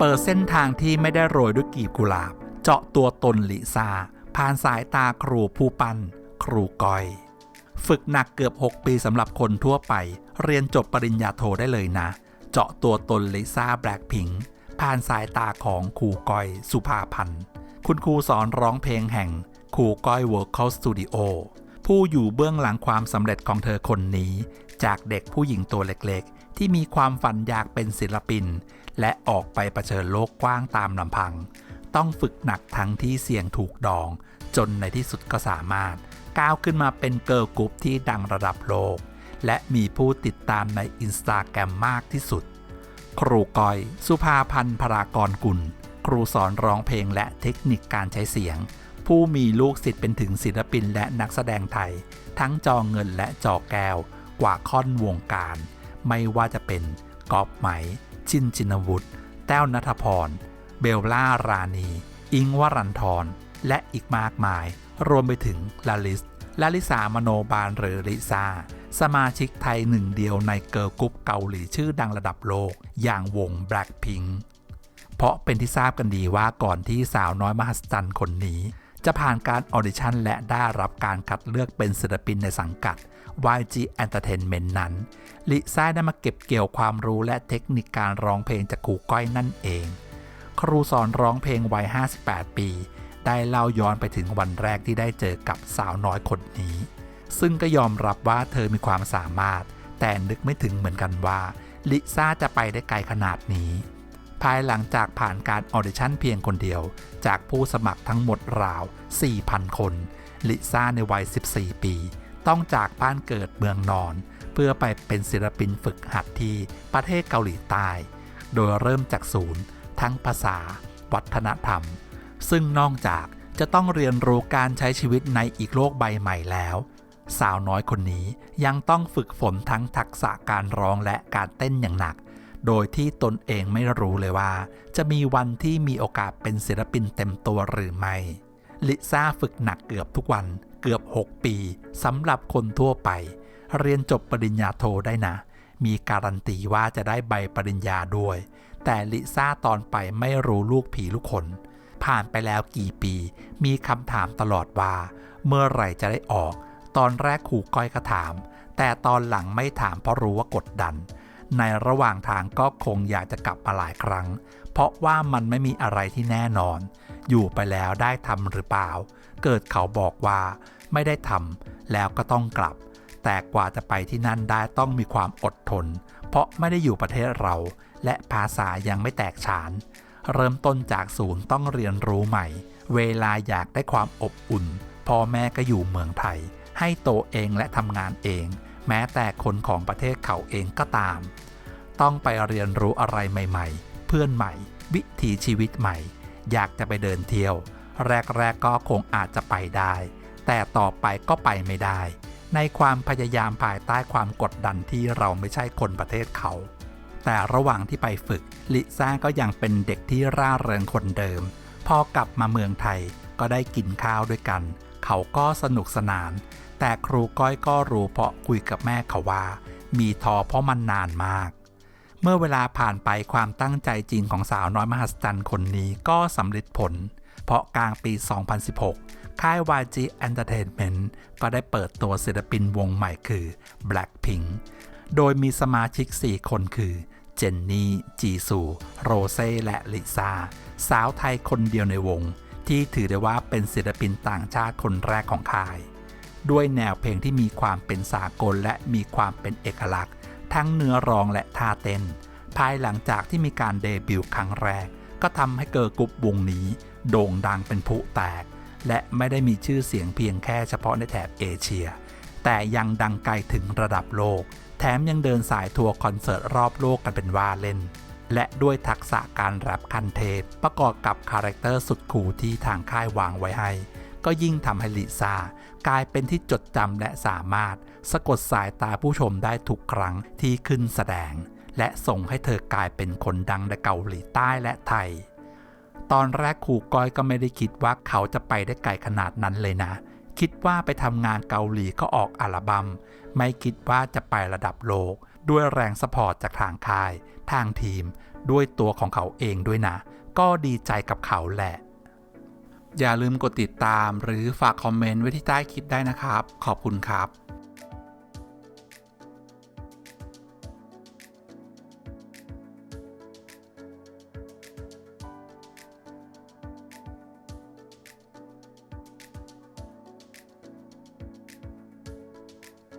เปิดเส้นทางที่ไม่ได้โรยด้วยกีบกุหลาบ เจาะตัวตนลิซา ผ่านสายตาครูผู้ปันครูก้อย ฝึกหนักเกือบ 6 ปีสำหรับคนทั่วไป เรียนจบปริญญาโทได้เลยนะ เจาะตัวตนลิซ่าแบล็คพิงผ่านสายตาของครูก้อยสุภาพันธ์ คุณครูสอนร้องเพลงแห่งครูก้อย Vocal Studio ผู้อยู่เบื้องหลังความสำเร็จของเธอคนนี้ จากเด็กผู้หญิงตัวเล็ก ที่มีความฝันอยากเป็นศิลปิน และออกไปเผชิญโลกกว้างตามลำพัง ต้องฝึกหนักทั้งที่เสี่ยงถูกดอง จนในที่สุดก็สามารถ ก้าวขึ้นมาเป็นเกิร์ลกรุ๊ปที่ดังระดับโลก และมีผู้ติดตามในอินสตาแกรมมากที่สุด ครูกอย สุภาพันธ์พรากรกุล ครูสอนร้องเพลงและเทคนิคการใช้เสียง ผู้มีลูกศิษย์เป็นถึงศิลปินและนักแสดงไทย ทั้งจอเงินและจอแก้วกว่าค่อนวงการ ไม่ว่าจะเป็นกอบไหม ชินจินวุฒิแต้วนัทพร เบลล่ารานีอิงวรันทร และอีกมากมาย รวมไปถึงลาลิสลาลิสามโนบาลหรือลิซาสมาชิกไทยหนึ่งเดียวในเกิร์ลกรุ๊ปเกาหลีชื่อดังระดับโลก อย่างวง Blackpink เพราะเป็นที่ทราบกันดีว่าก่อนที่สาวน้อยมหัศจรรย์คนนี้ จะผ่านการออดิชั่นและได้รับการคัดเลือกเป็นศิลปินในสังกัด YG Entertainment นั้น ลิซ่าได้มาเก็บเกี่ยวความรู้และเทคนิคการร้องเพลงจากครูก้อยนั่นเอง ครูสอนร้องเพลงวัย 58 ปี ได้เล่าย้อนไปถึงวันแรกที่ได้เจอกับสาวน้อยคนนี้ ซึ่งก็ยอมรับว่าเธอมีความสามารถ แต่นึกไม่ถึงเหมือนกันว่า ลิซ่าจะไปได้ไกลขนาดนี้ ภายหลังจากผ่านการออดิชั่นเพียงคนเดียว จากผู้สมัครทั้งหมดราว 4,000 คน ลิซ่าในวัย 14 ปี ต้องจากบ้านเกิดเมืองนอน เพื่อไปเป็นศิลปินฝึกหัดที่ประเทศเกาหลีใต้ โดยเริ่มจากศูนย์ ทั้งภาษา วัฒนธรรม ซึ่งนอกจากจะต้องเรียนรู้การใช้ชีวิตในอีกโลกใบใหม่แล้ว สาวน้อยคนนี้ยังต้องฝึกฝนทั้งทักษะการร้องและการเต้นอย่างหนัก โดยที่ตนเองไม่รู้เลยว่า จะมีวันที่มีโอกาสเป็นศิลปินเต็มตัวหรือไม่ ลิซ่าฝึกหนักเกือบทุกวันเกือบ 6 ปีสำหรับคนทั่วไป เรียนจบปริญญาโทได้นะ มีการันตีว่าจะได้ใบปริญญาด้วย แต่ลิซ่าตอนไปไม่รู้ลูกผีลูกคน ผ่านไปแล้วกี่ปี มีคำถามตลอดว่า เมื่อไหร่จะได้ออก ตอนแรกครูก้อยก็ถาม แต่ตอนหลังไม่ถามเพราะรู้ว่ากดดัน ในระหว่างทางก็คงอยากจะกลับมาหลายครั้ง เพราะว่ามันไม่มีอะไรที่แน่นอน อยู่ไปแล้วได้ทำหรือเปล่า เกิดเขาบอกว่าไม่ได้ทำแล้วก็ต้องกลับ แต่กว่าจะไปที่นั่นได้ต้องมีความอดทน เพราะไม่ได้อยู่ประเทศเรา และภาษายังไม่แตกฉาน เริ่มต้นจากศูนย์ต้องเรียนรู้ใหม่ เวลาอยากได้ความอบอุ่นพ่อแม่ก็อยู่เมืองไทย ให้โตเองและทำงานเอง แม้แต่คนของประเทศเขาเองก็ตาม ต้องไปเรียนรู้อะไรใหม่ๆ เพื่อนใหม่ วิถีชีวิตใหม่ อยากจะไปเดินเที่ยว แรกๆก็คงอาจจะไปได้ แต่ต่อไปก็ไปไม่ได้ ในความพยายามภายใต้ความกดดันที่เราไม่ใช่คนประเทศเขา แต่ระหว่างที่ไปฝึก ลิซ่าก็ยังเป็นเด็กที่ร่าเริงคนเดิม พอกลับมาเมืองไทยก็ได้กินข้าวด้วยกัน เขาก็สนุกสนาน แต่ครูก้อยก็รู้เพราะคุยกับแม่เขาว่า มีทอเพราะมันนานมาก เมื่อเวลาผ่านไปความตั้งใจจริงของสาวน้อยมหัศจรรย์คนนี้ก็สำเร็จผล เพราะกลางปี 2016 ค่าย YG Entertainment ก็ได้เปิดตัวศิลปินวงใหม่คือ Blackpink โดยมีสมาชิก 4 คนคือเจนนี่ จีซู โรเซ่ และลิซ่า สาวไทยคนเดียวในวง ที่ถือได้ว่าเป็นศิลปินต่างชาติคนแรกของค่าย ด้วยแนวเพลงที่มีความเป็นสากลและมีความเป็นเอกลักษณ์ ทั้งเนื้อร้องและท่าเต้น ภายหลังจากที่มีการเดบิวต์ครั้งแรก ก็ทำให้เกิร์ลกรุ๊ปวงนี้ โด่งดังเป็นผุแตก และไม่ได้มีชื่อเสียงเพียงแค่เฉพาะในแถบเอเชีย แต่ยังดังไกลถึงระดับโลก แถมยังเดินสายทัวร์คอนเสิร์ตรอบโลกกันเป็นว่าเล่น และด้วยทักษะการแรปคันเทพประกอบกับคาแรคเตอร์สุดคูลที่ทางค่ายวางไว้ให้ ก็ยิ่งทำให้ลิซ่ากลายเป็นที่จดจำและสามารถ สะกดสายตาผู้ชมได้ทุกครั้งที่ขึ้นแสดง และส่งให้เธอกลายเป็นคนดังในเกาหลีใต้และไทย ตอนแรกครูก้อยก็ไม่ได้คิดว่าเขาจะไปได้ไกลขนาดนั้นเลยนะ คิดว่าไปทำงานเกาหลีก็ออกอัลบัม้มไม่คิดว่าจะไประดับโลก ด้วยแรงสปอร์ตจากทางค่าย ทางทีม ด้วยตัวของเขาเองด้วยนะ ก็ดีใจกับเขาแหละ อย่าลืมกดติดตามหรือฝากคอมเมนต์ไว้ที่ใต้คลิปได้นะครับ ขอบคุณครับ